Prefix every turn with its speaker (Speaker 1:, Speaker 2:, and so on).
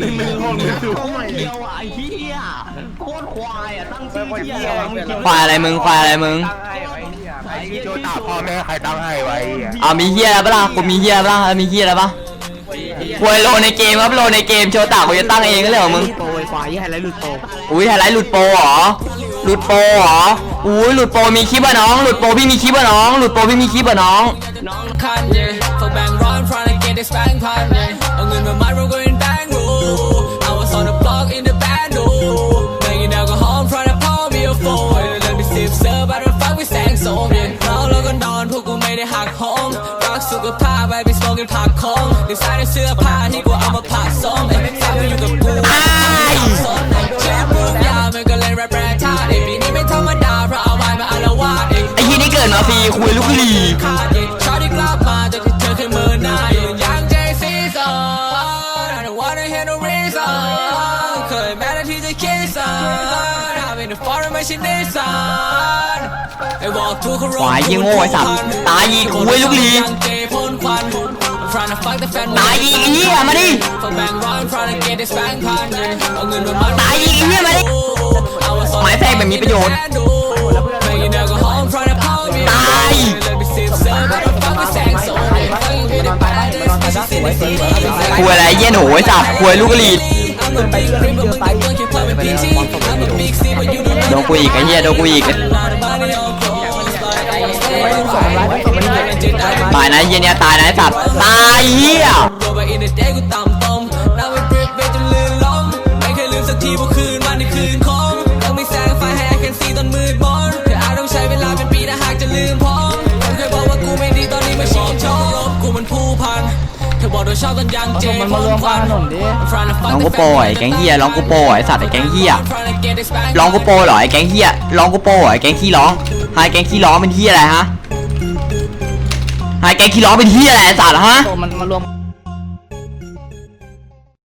Speaker 1: หนึ่งหนึ่งหนึ่งหกหนึ่งศูนย์
Speaker 2: เดียวไอ้เหี้ยโคตรควายอะตั้งชื่อเหี้ยมึงคิด
Speaker 3: ควายอะไรมึงควายอะไรมึง
Speaker 1: ไอ้โจตาพ่อแม่ใครตั้งให้ไว้
Speaker 3: อ่ามีเฮียอะไรปะล่ะกูมีเฮียอะไรปะล่ะมีเฮียอะไรปะควยโลในเกมครับโลในเกมโชว์ตากูจะตั้งเองก็เลยเหรอมึง
Speaker 2: โปรยควายยี่อะไรหลุดโปร
Speaker 3: อุ้ยไฮไลท์หลุดโปรเหรอหลุดโปรเหรออุ้ยหลุดโปรมีคลิปอะน้องหลุดโปรพี่มีคลิปอะน้องหลุดโปรพี่มีคลิปอะน้อง
Speaker 4: คันเย่เขาแบ่งร้อน trying to get this bang พันเย่เอาเงินมามัดเราก็ เราแล้วก็นอนพวกกูไม่ได้หักโหมรักสุขภาพไปไป smoking ผักคงดีไซน์ในเสื้อผ้าที่กูเอามาผ่าส้มเอ้ยฝากไปอยู่กับกูสนเจ็บรูปยาวมันก็เล่นแรปแรปท่าเอ้ปีนี้ไม่ธรรมดาเพราะเอาไว้มาอารวาส
Speaker 3: ไอ้ยี่นี่เกิดมาฟรีคุยลูกหลี
Speaker 4: ขาดยิงชอบที่กลับมาจากที่เธอเคยมินหน้าอยู่ยังใจซีซัน I don't wanna hear no reason เคยแม้แต่ที่จะคิดสันทำเป็น foreign ไม่ใช่นิสันไอ้บอกทุกคน
Speaker 3: ควายยี่โง่ไอ้สัตว์ตายอีกคุยลูกหลี
Speaker 4: ยังเกยพ่นควัน I'm trying to fuck the fan
Speaker 3: ตายอีกไอ้เหี้ยมาดิ
Speaker 4: For bang run trying to get this bang พันเอาเงินมามัด
Speaker 3: ตายอีกไอ้เหี้ยมาดิหมายแพงแบบมีประโยชน์
Speaker 4: Banging alcohol trying to pound me
Speaker 3: ตาย
Speaker 4: Let me sip some but I'm fucking sang so Fucking with the baddest bitches in the city
Speaker 3: คุยอะไรเยี่ยหนูไอ้สัตว์คุยลูกหลี
Speaker 4: I'm
Speaker 3: โดนกูอีกไอ้เหี้ยโดนกูอีกตายนะเหี้ยเนี่ยตายนะไอ้สัตว์ตายเหี้ย
Speaker 4: โดนไปอินเดย์กูต่ำตมน้ำไปบริกเบจนลื่นล้มไม่เคยลืมสักทีเพราะคืนวันในคืนคมยังมีแสงไฟให้ I can see ตอนมืดมนเธออาจต้องใช้เวลาเป็นปีถ้าหากจะลืมผมคนเคยบอกว่ากูไม่ดีตอนนี้มาชื่นชมกูมันผู้พันเธอบอกโดนชอบตอนยังเจมันมารวมกันถนนดิ
Speaker 3: ร้องกูโปรไอ้แก๊งเหี้ยร้องกูโปรไอ้สัตว์ไอ้แก๊งเหี้ยร้องกูโปรเหรอไอ้แก๊งเหี้ยร้องกูโปรเหรอไอ้แก๊งขี้ร้องไอ้แก๊งขี้ร้องเป็นเหี้ยอะไรฮะไอ้แก๊งขี้ร้องเป็นเหี้ยอะไรไอ้สัตว์ฮะ
Speaker 2: มันมารวม